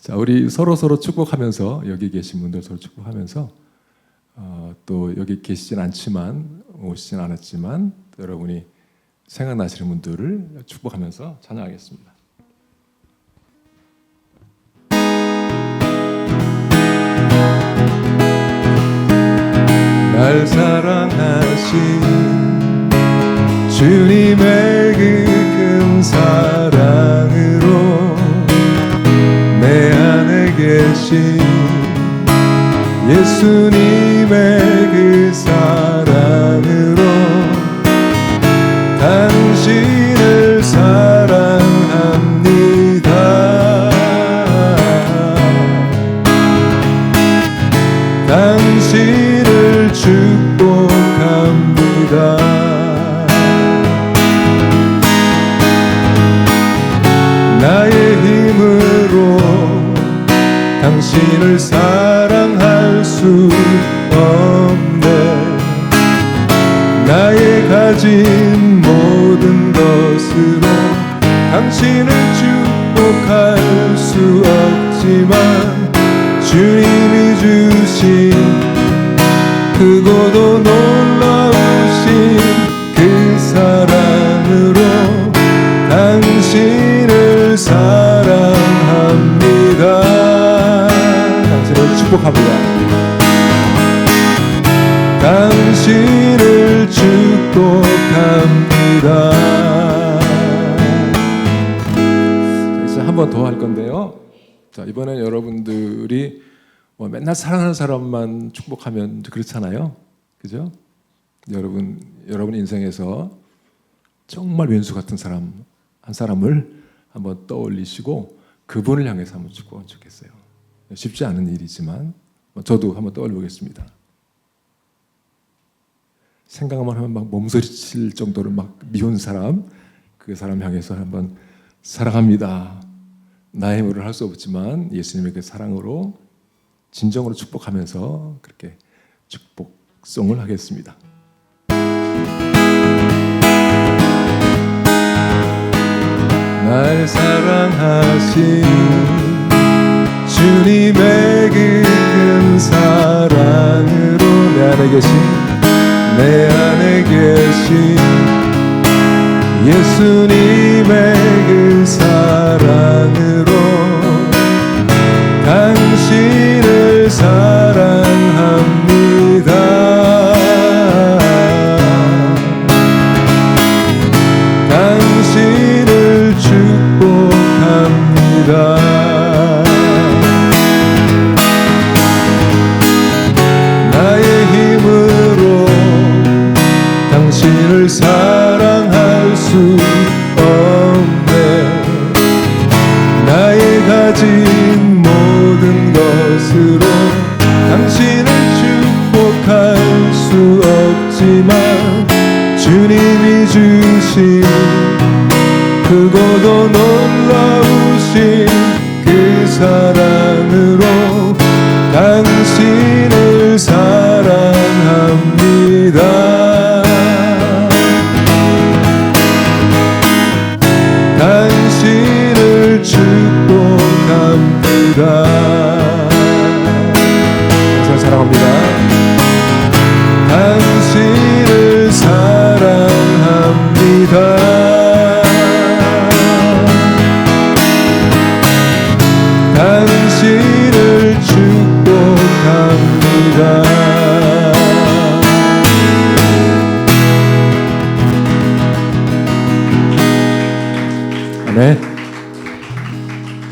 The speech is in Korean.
자, 우리 서로 서로 축복하면서 여기 계신 분들 서로 축복하면서 어, 또 여기 계시진 않지만 오시진 않았지만 또 여러분이 생각나시는 분들을 축복하면서 찬양하겠습니다. 날 사랑하신 주님의 그 큰 사랑 계신 예수님의 그 사랑으로 당신을 사랑합니다. 당신을 축복합니다. 당신을 사랑할 수 없네. 나의 가진 모든 것으로 당신을 축복할 수 없지만 주님이 주신 크고 축복합니다. 당신을 축복합니다. 이제 한 번 더 할 건데요. 자 이번엔 여러분들이 뭐 맨날 사랑하는 사람만 축복하면 그렇잖아요. 그죠? 여러분 여러분 인생에서 정말 왼수 같은 사람 한 사람을 한번 떠올리시고 그분을 향해서 한번 축복하면 좋겠어요. 쉽지 않은 일이지만 뭐 저도 한번 떠올려 보겠습니다. 생각만 하면 막 몸서리칠 정도로 막 미운 사람 그 사람 향해서 한번 사랑합니다. 나의 힘으로 할 수 없지만 예수님의 그 사랑으로 진정으로 축복하면서 그렇게 축복송을 하겠습니다. 날 사랑하신 주님의 그큰 사랑으로 내 안에 계신 내 안에 계신 예수님의 크고도 놀라우신 아멘.